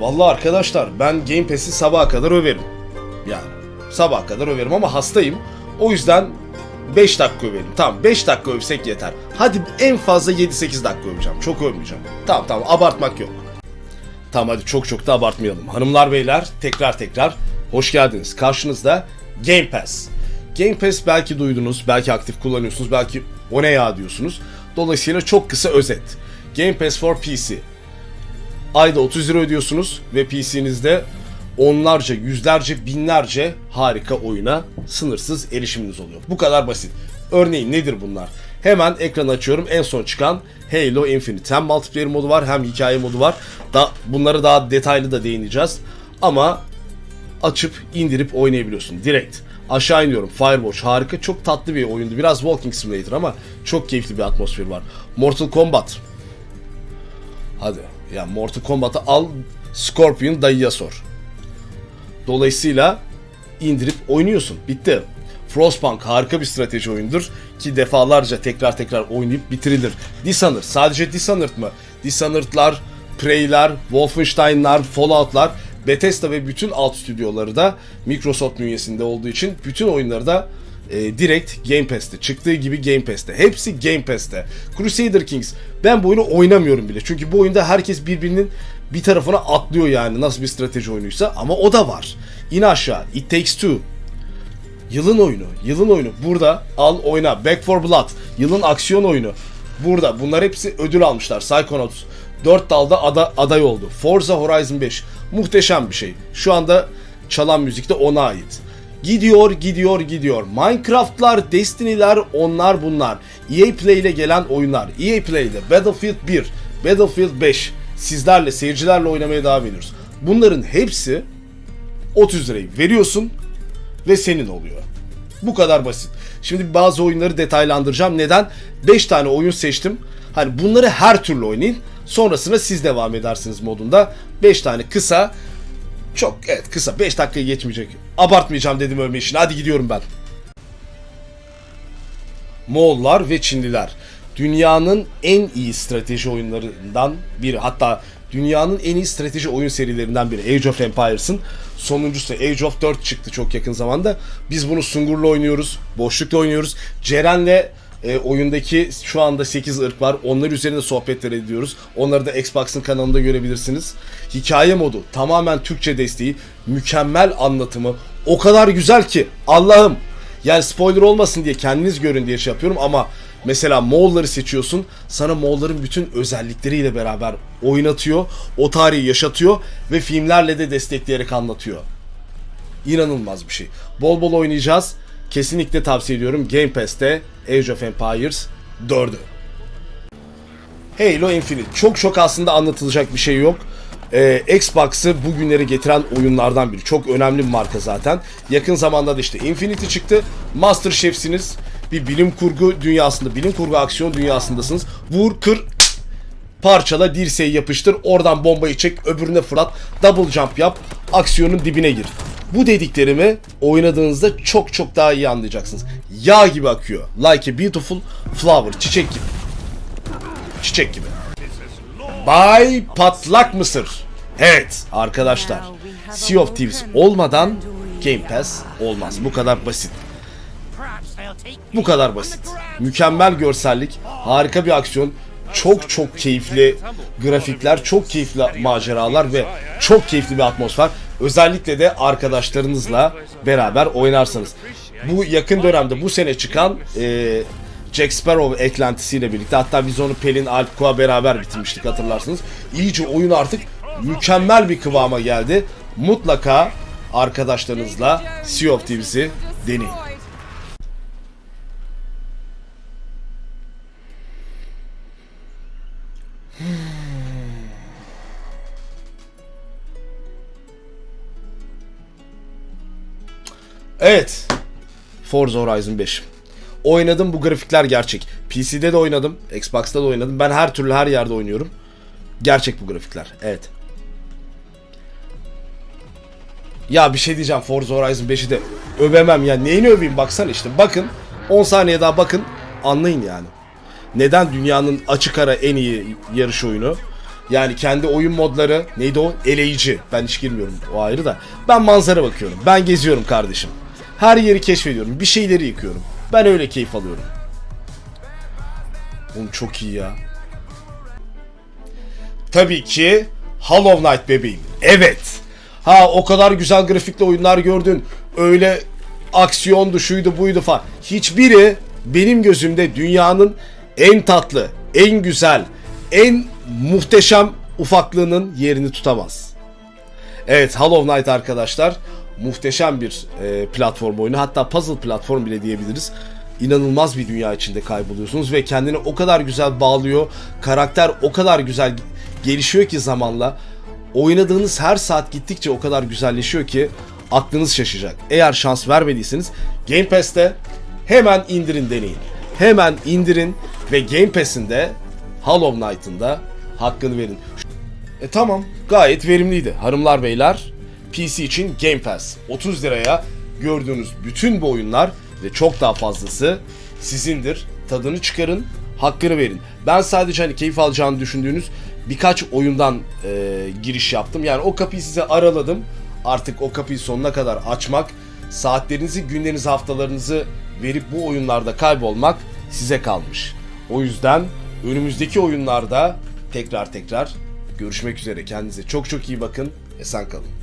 Vallahi arkadaşlar ben Game Pass'i sabaha kadar överim. Yani sabaha kadar överim ama hastayım. O yüzden 5 dakika överim. Tamam 5 dakika övsek yeter. Hadi en fazla 7-8 dakika öveceğim. Çok övmeyeceğim. Tamam tamam abartmak yok. Tamam hadi çok çok da abartmayalım. Hanımlar beyler tekrar tekrar hoş geldiniz. Karşınızda Game Pass. Game Pass belki duydunuz, belki aktif kullanıyorsunuz, belki o ne ya diyorsunuz. Dolayısıyla çok kısa özet. Game Pass for PC. Ayda 30 lira ödüyorsunuz ve PC'nizde onlarca, yüzlerce, binlerce harika oyuna sınırsız erişiminiz oluyor. Bu kadar basit. Örneğin nedir bunlar? Hemen ekranı açıyorum. En son çıkan Halo Infinite. Hem multiplayer modu var hem hikaye modu var. Da, bunları daha detaylı da değineceğiz. Ama açıp indirip oynayabiliyorsun direkt. Aşağı iniyorum. Firewatch harika. Çok tatlı bir oyundu. Biraz Walking Simulator ama çok keyifli bir atmosfer var. Mortal Kombat. Hadi. Ya Mortal Kombat'ı al Scorpion dayıya sor. Dolayısıyla indirip oynuyorsun. Bitti. Frostpunk harika bir strateji oyundur ki defalarca tekrar tekrar oynayıp bitirilir. Dishonored sadece Dishonored mı? Dishonored'lar, Prey'ler, Wolfenstein'lar, Fallout'lar, Bethesda ve bütün alt stüdyoları da Microsoft bünyesinde olduğu için bütün oyunları da e, direkt Game Pass'te. Çıktığı gibi Game Pass'te. Hepsi Game Pass'te. Crusader Kings. Ben bu oyunu oynamıyorum bile. Çünkü bu oyunda herkes birbirinin bir tarafına atlıyor yani nasıl bir strateji oyunuysa ama o da var. İn aşağı. It Takes Two. Yılın oyunu. Yılın oyunu. Burada al oyna. Back for Blood. Yılın aksiyon oyunu. Burada. Bunlar hepsi ödül almışlar. Psychonauts. 4 dalda ada, aday oldu. Forza Horizon 5. Muhteşem bir şey. Şu anda çalan müzik de ona ait. Gidiyor, gidiyor, gidiyor. Minecraft'lar, Destiny'ler, onlar bunlar. EA Play ile gelen oyunlar. EA Play'de Battlefield 1, Battlefield 5 sizlerle, seyircilerle oynamaya devam ediyoruz. Bunların hepsi 30 lirayı veriyorsun ve senin oluyor. Bu kadar basit. Şimdi bazı oyunları detaylandıracağım. Neden? 5 tane oyun seçtim. Hani bunları her türlü oynayın. Sonrasında siz devam edersiniz modunda. 5 tane kısa. Çok evet kısa. 5 dakikayı geçmeyecek. Abartmayacağım dedim övme işini. Hadi gidiyorum ben. Moğollar ve Çinliler. Dünyanın en iyi strateji oyunlarından biri. Hatta dünyanın en iyi strateji oyun serilerinden biri. Age of Empires'ın sonuncusu. Age of 4 çıktı çok yakın zamanda. Biz bunu Sungur'la oynuyoruz. Boşlukla oynuyoruz. Ceren'le e, oyundaki şu anda 8 ırk var. Onlar üzerinde sohbetler ediyoruz. Onları da Xbox'ın kanalında görebilirsiniz. Hikaye modu tamamen Türkçe desteği, mükemmel anlatımı o kadar güzel ki Allah'ım yani spoiler olmasın diye kendiniz görün diye şey yapıyorum ama mesela Moğolları seçiyorsun. Sana Moğolların bütün özellikleriyle beraber oynatıyor. O tarihi yaşatıyor ve filmlerle de destekleyerek anlatıyor. İnanılmaz bir şey. Bol bol oynayacağız. Kesinlikle tavsiye ediyorum. Game Pass'te Age of Empires 4'ü. Halo Infinite. Çok çok aslında anlatılacak bir şey yok. Ee, Xbox'ı bugünleri getiren oyunlardan biri. Çok önemli bir marka zaten. Yakın zamanda da işte Infinity çıktı. Master Chef'siniz. Bir bilim kurgu dünyasında, bilim kurgu aksiyon dünyasındasınız. Vur, kır, parçala, dirseği yapıştır, oradan bombayı çek, öbürüne fırlat, double jump yap, aksiyonun dibine gir. Bu dediklerimi oynadığınızda çok çok daha iyi anlayacaksınız. Yağ gibi akıyor. Like a beautiful flower. Çiçek gibi. Çiçek gibi. Bay Patlak Mısır. Evet arkadaşlar. Sea of Thieves olmadan Game Pass olmaz. Bu kadar basit. Bu kadar basit. Mükemmel görsellik, harika bir aksiyon, çok çok keyifli grafikler, çok keyifli maceralar ve çok keyifli bir atmosfer. Özellikle de arkadaşlarınızla beraber oynarsanız. Bu yakın dönemde bu sene çıkan e, Jack Sparrow eklentisiyle birlikte hatta biz onu Pelin Alpko'a beraber bitirmiştik hatırlarsınız. İyice oyun artık mükemmel bir kıvama geldi. Mutlaka arkadaşlarınızla Sea of Thieves'i deneyin. Evet. Forza Horizon 5. Oynadım bu grafikler gerçek. PC'de de oynadım, Xbox'ta da oynadım. Ben her türlü her yerde oynuyorum. Gerçek bu grafikler. Evet. Ya bir şey diyeceğim Forza Horizon 5'i de övemem ya. Neyini öveyim baksana işte. Bakın 10 saniye daha bakın anlayın yani. Neden dünyanın açık ara en iyi yarış oyunu? Yani kendi oyun modları neydi o? Eleyici. Ben hiç girmiyorum o ayrı da. Ben manzara bakıyorum. Ben geziyorum kardeşim. Her yeri keşfediyorum. Bir şeyleri yıkıyorum. Ben öyle keyif alıyorum. Oğlum çok iyi ya. Tabii ki Hollow Knight bebeğim. Evet. Ha o kadar güzel grafikli oyunlar gördün. Öyle aksiyondu şuydu buydu falan. Hiçbiri benim gözümde dünyanın en tatlı, en güzel, en muhteşem ufaklığının yerini tutamaz. Evet Hollow Knight arkadaşlar muhteşem bir e, platform oyunu hatta puzzle platform bile diyebiliriz. İnanılmaz bir dünya içinde kayboluyorsunuz ve kendini o kadar güzel bağlıyor. Karakter o kadar güzel gelişiyor ki zamanla. Oynadığınız her saat gittikçe o kadar güzelleşiyor ki aklınız şaşacak. Eğer şans vermediyseniz Game Pass'te hemen indirin deneyin. Hemen indirin ve Game Pass'in de Hollow Knight'ın da hakkını verin. E tamam gayet verimliydi hanımlar beyler. PC için Game Pass 30 liraya gördüğünüz bütün bu oyunlar ve çok daha fazlası sizindir. Tadını çıkarın, hakkını verin. Ben sadece hani keyif alacağını düşündüğünüz birkaç oyundan e, giriş yaptım. Yani o kapıyı size araladım. Artık o kapıyı sonuna kadar açmak, saatlerinizi, günlerinizi, haftalarınızı verip bu oyunlarda kaybolmak size kalmış. O yüzden önümüzdeki oyunlarda tekrar tekrar görüşmek üzere. Kendinize çok çok iyi bakın. Esen kalın.